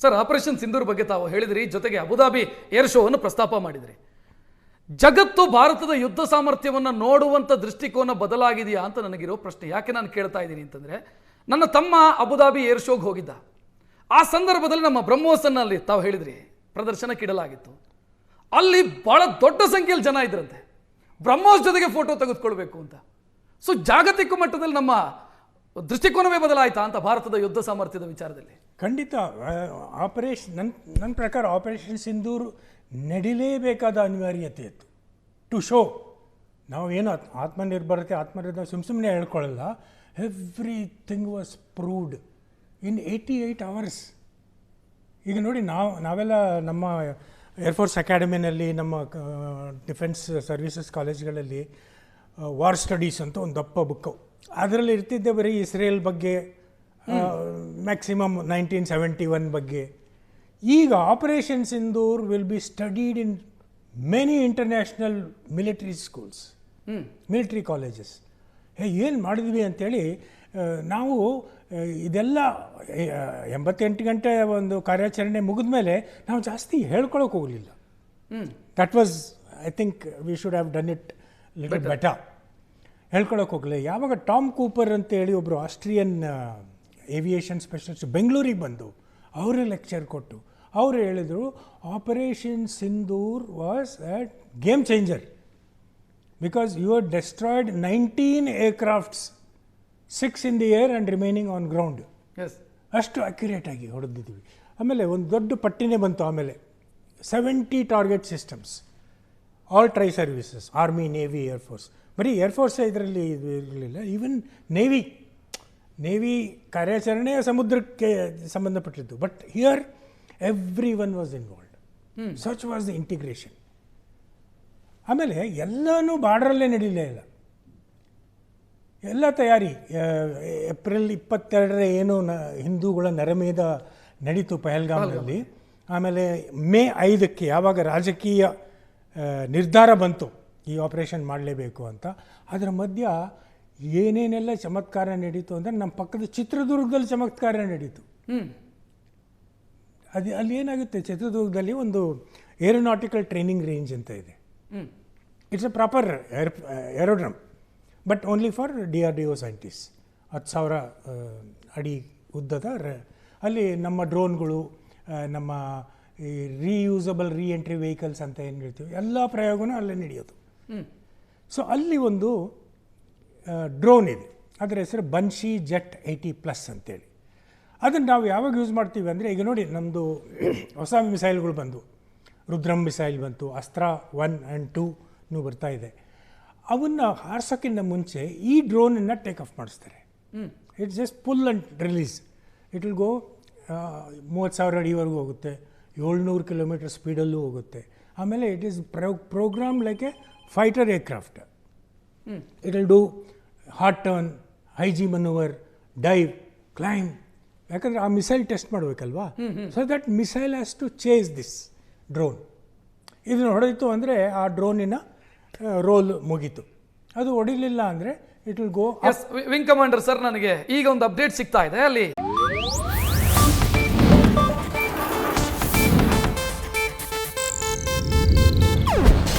Sir, operation Sindoor ಬಗ್ಗೆ ತಾವು ಹೇಳಿದ್ರಿ, ಜೊತೆಗೆ ಅಬುದಾಬಿ ಏರ್ ಶೋವನ್ನು ಪ್ರಸ್ತಾಪ ಮಾಡಿದ್ರಿ. ಜಗತ್ತು ಭಾರತದ ಯುದ್ಧ ಸಾಮರ್ಥ್ಯವನ್ನು ನೋಡುವಂಥ ದೃಷ್ಟಿಕೋನ ಬದಲಾಗಿದೆಯಾ ಅಂತ ನನಗಿರೋ ಪ್ರಶ್ನೆ. ಯಾಕೆ ನಾನು ಕೇಳ್ತಾ ಇದ್ದೀನಿ ಅಂತಂದರೆ, ನನ್ನ ತಮ್ಮ ಅಬುದಾಬಿ ಏರ್ ಶೋಗೆ ಹೋಗಿದ್ದ. ಆ ಸಂದರ್ಭದಲ್ಲಿ ನಮ್ಮ ಬ್ರಹ್ಮೋತ್ಸವನಲ್ಲಿ ತಾವು ಹೇಳಿದ್ರಿ ಪ್ರದರ್ಶನಕ್ಕೆ ಇಡಲಾಗಿತ್ತು ಅಲ್ಲಿ ಭಾಳ ದೊಡ್ಡ ಸಂಖ್ಯೆಯಲ್ಲಿ ಜನ ಇದ್ರಂತೆ. ಬ್ರಹ್ಮೋಸ್ ಜೊತೆಗೆ ಫೋಟೋ ತೆಗೆದುಕೊಳ್ಬೇಕು ಅಂತ. ಸೊ ಜಾಗತಿಕ ಮಟ್ಟದಲ್ಲಿ ನಮ್ಮ ದೃಷ್ಟಿಕೋನವೇ ಬದಲಾಯಿತಾ ಅಂತ ಭಾರತದ ಯುದ್ಧ ಸಾಮರ್ಥ್ಯದ ವಿಚಾರದಲ್ಲಿ? ಖಂಡಿತ. ಆಪರೇಷನ್ ನನ್ನ ನನ್ನ ಪ್ರಕಾರ ಆಪರೇಷನ್ ಸಿಂಧೂರ್ ನಡಿಲೇಬೇಕಾದ ಅನಿವಾರ್ಯತೆ ಇತ್ತು. ಟು ಶೋ ನಾವು ಏನು ಆತ್- ಆತ್ಮನಿರ್ಭರತೆ ಆತ್ಮನಿರ್ಭರ ಸುಮ್ಮ ಸುಮ್ಮನೆ ಹೇಳ್ಕೊಳ್ಳಲ್ಲ. Everything was proved in eighty eight hours ಈಗ ನೋಡಿ ನಾವು, ನಾವೆಲ್ಲ ನಮ್ಮ ಏರ್ಫೋರ್ಸ್ ಅಕಾಡೆಮಿನಲ್ಲಿ ನಮ್ಮ ಡಿಫೆನ್ಸ್ ಸರ್ವಿಸಸ್ ಕಾಲೇಜ್ಗಳಲ್ಲಿ ವಾರ್ ಸ್ಟಡೀಸ್ ಅಂತ ಒಂದು ದಪ್ಪ ಬುಕ್ಕು ಅದರಲ್ಲಿ ಇರ್ತಿದ್ದೆ ಬರೀ ಇಸ್ರೇಲ್ ಬಗ್ಗೆ ಮ್ಯಾಕ್ಸಿಮಮ್ ನೈನ್ಟೀನ್ ಸೆವೆಂಟಿ ಒನ್ ಬಗ್ಗೆ. ಈಗ operation Sindoor will be studied in many international military schools military colleges ಹೇ ಏನು ಮಾಡಿದ್ವಿ ಅಂತೇಳಿ ಆ, ನಾವು ಇದೆಲ್ಲ ಎಂಬತ್ತೆಂಟು ಗಂಟೆ ಒಂದು ಕಾರ್ಯಾಚರಣೆ ಮುಗಿದ ಮೇಲೆ ನಾವು ಜಾಸ್ತಿ ಹೇಳ್ಕೊಳಕ್ಕೆ ಹೋಗಲಿಲ್ಲ. That was I think we should have done it little better ಹೇಳ್ಕೊಳಕ್ಕೆ ಹೋಗಲಿ. ಯಾವಾಗ ಟಾಮ್ ಕೂಪರ್ ಅಂತೇಳಿ ಒಬ್ಬರು ಆಸ್ಟ್ರಿಯನ್ ಏವಿಯೇಷನ್ ಸ್ಪೆಷಲಿಸ್ಟ್ ಬೆಂಗಳೂರಿಗೆ ಬಂದು ಅವರು ಲೆಕ್ಚರ್ ಕೊಟ್ಟು ಅವರು ಹೇಳಿದರು operation Sindoor was a game changer because you are destroyed nineteen aircrafts six in the air and remaining on ground S ಅಷ್ಟು ಅಕ್ಯುರೇಟ್ ಆಗಿ ಹೊಡೆದಿದ್ವಿ ಆಮೇಲೆ ಒಂದು ದೊಡ್ಡ ಪಟ್ಟಿನೇ ಬಂತು ಆಮೇಲೆ. Seventy target systems all tri services army navy air force ಬರೀ ಏರ್ಫೋರ್ಸೇ ಇದರಲ್ಲಿ ಇದು ಇರಲಿಲ್ಲ. ಈವನ್ ನೇವಿ ನೇವಿ ಕಾರ್ಯಾಚರಣೆ ಸಮುದ್ರಕ್ಕೆ ಸಂಬಂಧಪಟ್ಟಿದ್ದು. But here every one was involved such was the integration ಆಮೇಲೆ ಎಲ್ಲನೂ ಬಾರ್ಡ್ರಲ್ಲೇ ನಡೀಲೇ ಇಲ್ಲ. ಎಲ್ಲ ತಯಾರಿ ಏಪ್ರಿಲ್ ಇಪ್ಪತ್ತೆರಡರ ಏನು ನ ಹಿಂದೂಗಳ ನರಮೇಧ ನಡೀತು ಪಹಲ್ಗಾಮ್ನಲ್ಲಿ. ಆಮೇಲೆ ಮೇ ಐದಕ್ಕೆ ಯಾವಾಗ ರಾಜಕೀಯ ನಿರ್ಧಾರ ಬಂತು ಈ ಆಪರೇಷನ್ ಮಾಡಲೇಬೇಕು ಅಂತ. ಅದರ ಮಧ್ಯ ಏನೇನೆಲ್ಲ ಚಮತ್ಕಾರ ನಡೀತು ಅಂದರೆ ನಮ್ಮ ಪಕ್ಕದ ಚಿತ್ರದುರ್ಗದಲ್ಲಿ ಚಮತ್ಕಾರ ನಡೀತು. ಅದು ಅಲ್ಲಿ ಏನಾಗುತ್ತೆ? ಚಿತ್ರದುರ್ಗದಲ್ಲಿ ಒಂದು ಏರೋನಾಟಿಕಲ್ ಟ್ರೈನಿಂಗ್ ರೇಂಜ್ ಅಂತ ಇದೆ. It's a proper air aerodrome but only for D R D O scientist ಹತ್ತು ಸಾವಿರ ಅಡಿ ಉದ್ದದ ರ- ಅಲ್ಲಿ ನಮ್ಮ ಡ್ರೋನ್ಗಳು ನಮ್ಮ ಈ ರೀಯೂಸಬಲ್ ರೀ ಎಂಟ್ರಿ ವೆಹಿಕಲ್ಸ್ ಅಂತ ಏನು ಹೇಳ್ತೀವಿ? ಎಲ್ಲ ಪ್ರಯೋಗನೂ ಅಲ್ಲೇ ನಡೆಯೋದು. ಸೊ ಅಲ್ಲಿ ಒಂದು ಡ್ರೋನ್ ಇದೆ. ಅದರ ಹೆಸರು ಬನ್ಶಿ ಜೆಟ್ ಏಯ್ಟಿ ಪ್ಲಸ್ ಅಂತೇಳಿ. ಅದನ್ನು ನಾವು ಯಾವಾಗ ಯೂಸ್ ಮಾಡ್ತೀವಿ ಅಂದರೆ ಈಗ ನೋಡಿ ನಮ್ಮದು ಹೊಸ ಮಿಸೈಲ್ಗಳು ಬಂದವು. ರುದ್ರಂ ಮಿಸೈಲ್ ಬಂತು ಅಸ್ತ್ರ ಒನ್ ಆ್ಯಂಡ್ ಟೂನು ಬರ್ತಾ ಇದೆ. ಅವನ್ನು ಹಾರಿಸೋಕ್ಕಿಂತ ಮುಂಚೆ ಈ ಡ್ರೋನನ್ನು ಟೇಕ್ ಆಫ್ ಮಾಡಿಸ್ತಾರೆ. It's just pull and release it will go ಮೂವತ್ತು ಸಾವಿರ ಅಡಿವರೆಗೂ ಹೋಗುತ್ತೆ. ಏಳ್ನೂರು ಕಿಲೋಮೀಟರ್ ಸ್ಪೀಡಲ್ಲೂ ಹೋಗುತ್ತೆ. ಆಮೇಲೆ it is pro programme like a fighter aircraft it will do hot turn high G manoeuvre dive climb ಯಾಕಂದರೆ ಆ missile test ಮಾಡಬೇಕಲ್ವಾ? So that missile has to chase this drone ಇದನ್ನು ಹೊಡೆಯಿತು ಅಂದರೆ ಆ ಡ್ರೋನಿನ ರೋಲ್ ಮುಗೀತು. ಅದು ಹೊಡಿಲಿಲ್ಲ ಅಂದರೆ it will go as wing commander sir ನನಗೆ ಈಗ ಒಂದು ಅಪ್ಡೇಟ್ ಸಿಗ್ತಾ ಇದೆ ಅಲ್ಲಿ.